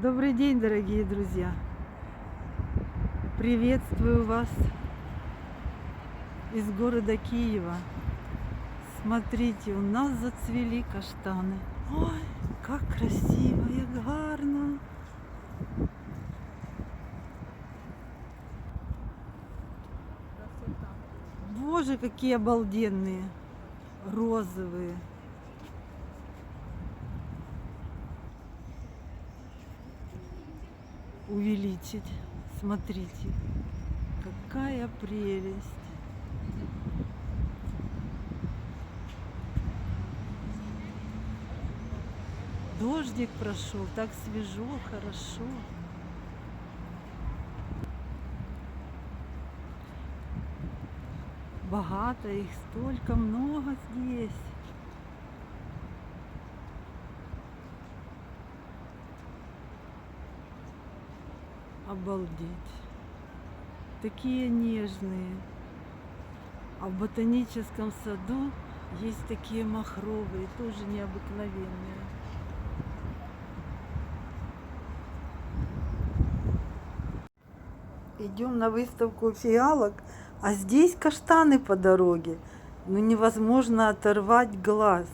Добрый день, дорогие друзья! Приветствую вас из города Киева. Смотрите, у нас зацвели каштаны. Ой, как красиво и гарно! Боже, какие обалденные! Розовые. Увеличить. Смотрите, какая прелесть. Дождик прошел, так свежо, хорошо. Богато их, столько много здесь. Обалдеть. Такие нежные. А в ботаническом саду есть такие махровые, тоже необыкновенные. Идем на выставку фиалок, а здесь каштаны по дороге. Ну невозможно оторвать глаз.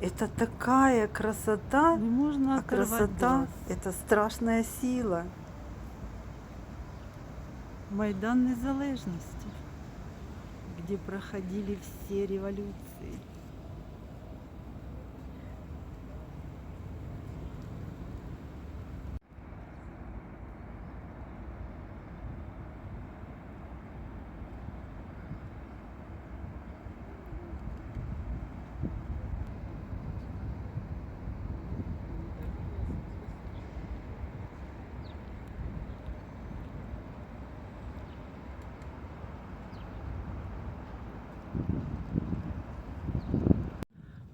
Это такая красота, Не можна а красота это страшная сила. Майдан Незалежности, где проходили все революции.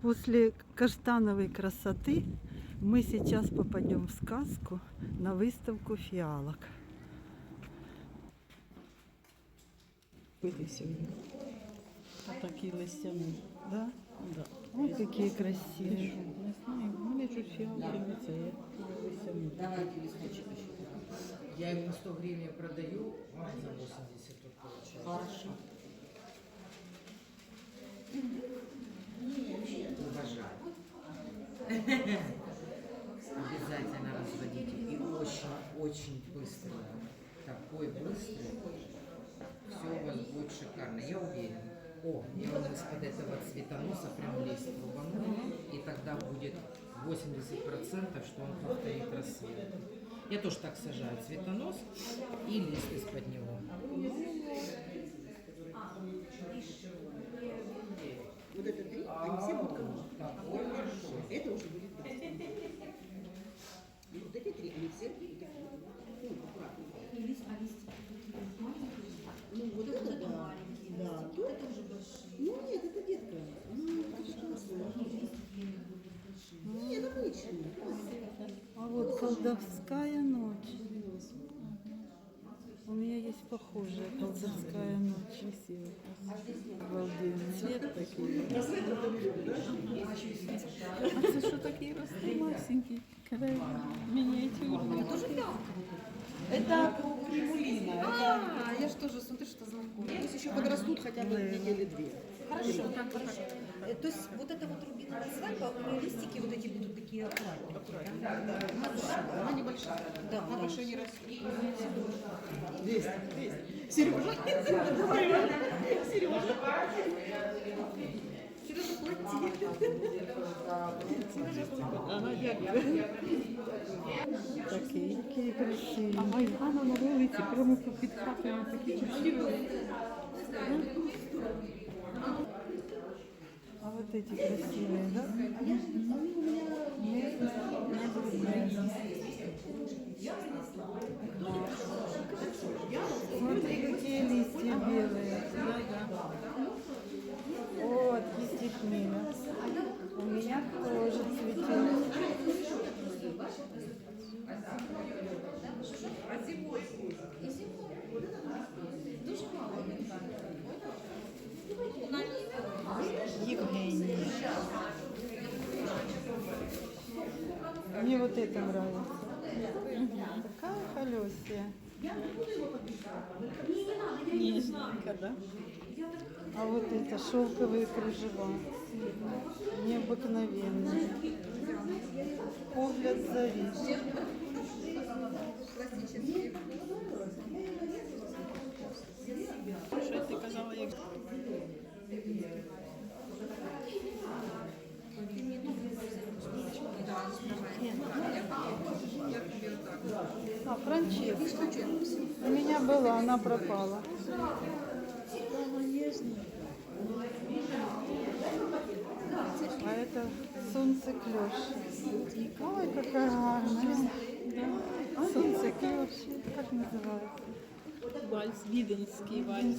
После каштановой красоты мы сейчас попадем в сказку на выставку фиалок. Пити сьогодні. Отакі листяні. Да? Да. Ой, какие красивые. Не знаю, в мене тут фіалки не це, я листяні. Давайте листочек еще. Я ему 100 гривен продаю, а за 80 тут получаю. Хорошо. Уважаю. Обязательно разводите. И очень-очень быстро. Такой быстрый. Все у вас будет шикарно. Я уверена. О, я вот из-под этого цветоноса прям лист рубану, и тогда будет 80%, что он повторит рассвет. Я тоже так сажаю цветонос и лист из-под него. Вот это три, они все будут как Это уже будет красиво. И вот эти три, они все будут такие. Ну, аккуратно. Ну, вот это да. Да, то это уже Ну, нет, это детка. Ну, прекрасно. Нет, обычно. А вот колдовская ночь. У меня есть похожая колдовская ночь. Обалденно. Цвет такий. А це що такий росте масенький. Это тоже пятка. Это примулина. А, я же тоже смотрю, что знакомая. Пусть еще подрастут хотя бы недели две. Хорошо, хорошо. Э, То есть вот эта вот рубиновая свадьба, у нее листики вот эти будут такие аккуратненькие. да? Хорошо. Она небольшая. Да, Она большая не растет. 200. 200. Сережа. Сережа. Сережа, плати. Ага, дякую. Такие, такие красивые. А Майдана на вулиці, прямо під хатою такі красиві. А вот эти красивые, да? Смотри, какие колесия. Нежненько, да? А вот это шелковые кружева. Необыкновенные. Погляд зари. Що ти казала, А, Франческа. У меня была, она пропала. А это солнце клеш. Ой, какая гарная. Солнце клеш. Как называется? вальс, віденський вальс.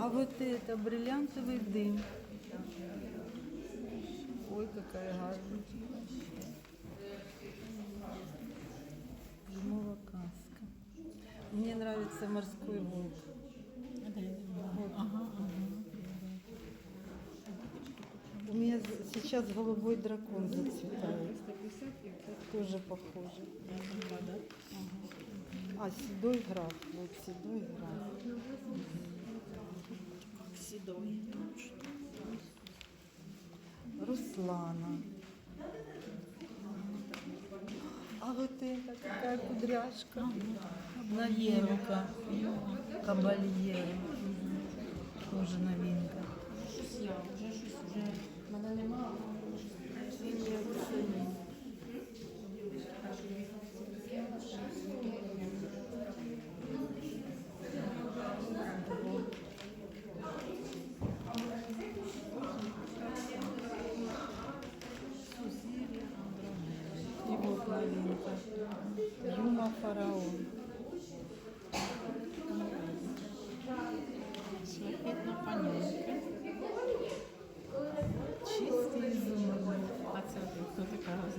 А вот это бриллиантовый дым. Ой, какая гарная. Зимовая каска. Мне нравится морской волк. Вот. Ага, ага. У меня сейчас голубой дракон зацветает. Тоже похоже. А, седой граф. Вот седой граф. Сідой. Руслана. А вот это какая кудряшка. Новинка. Кабальєр. Тоже новинка. Щось я, вже щось вже. Синяя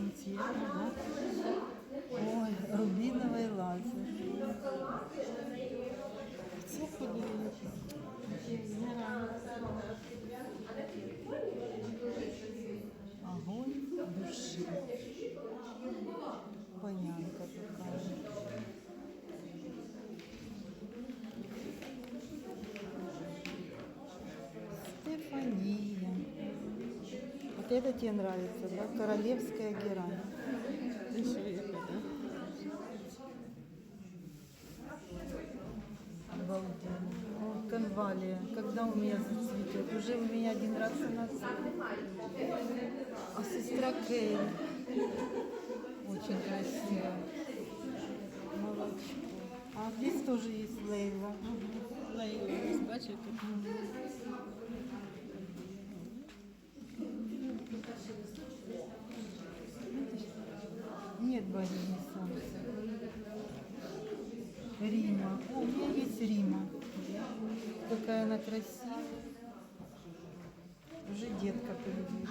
разноцвітна, да? Ой, рубиновый лазер. Це подивіться. Вот это тебе нравится, да? Королевская герань. Обалденно. Конвалия. Когда у меня зацветет? Уже у меня один раз она. А сестра Кейл. Очень красивая. Молодчик. А здесь тоже есть Лейла. Лейла, бачите? Солнца. Рима. О, у меня есть Рима. Какая она красивая. Уже детка появилась.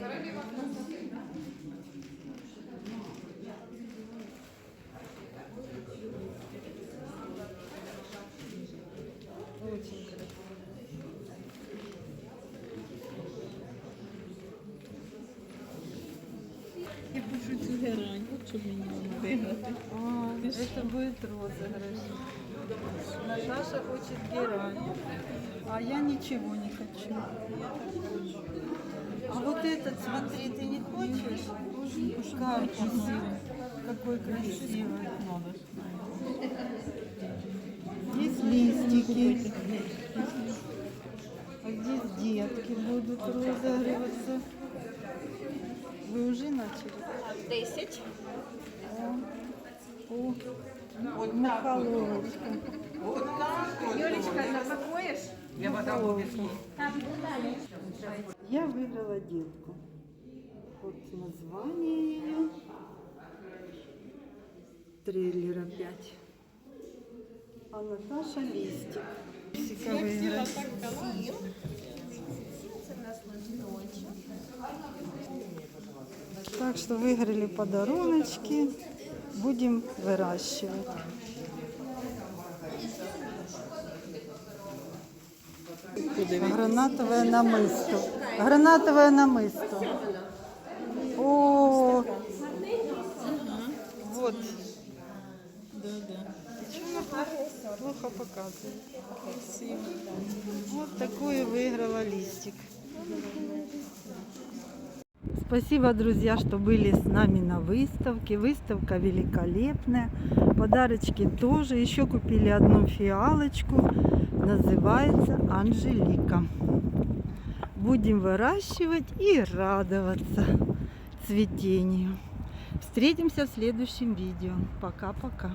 Королева красоти. Я пишу это будет розыгрыш. Наташа хочет герань, а я ничего не хочу. А вот этот, смотри, ты не хочешь? Карпус. Какой красивый. Здесь листики. А здесь детки будут розыгрываться. 10. О, вот Михаловочка. Вот так вот. Юлечка, запакуешь? Я вода вынесу. Я выбрала детку. Вот название ее. Трейлера опять. А Наташа Листик. Всегда Я Так что выиграли подаруночки. Будем выращивать. Гранатовое намысто. Гранатовое намысто. О, вот. Да, да. Плохо показывает. Вот такую выиграла листик. Спасибо, друзья, что были с нами на выставке. Выставка великолепная. Подарочки тоже. Еще купили одну фиалочку. Называется Анжелика. Будем выращивать и радоваться цветению. Встретимся в следующем видео. Пока-пока.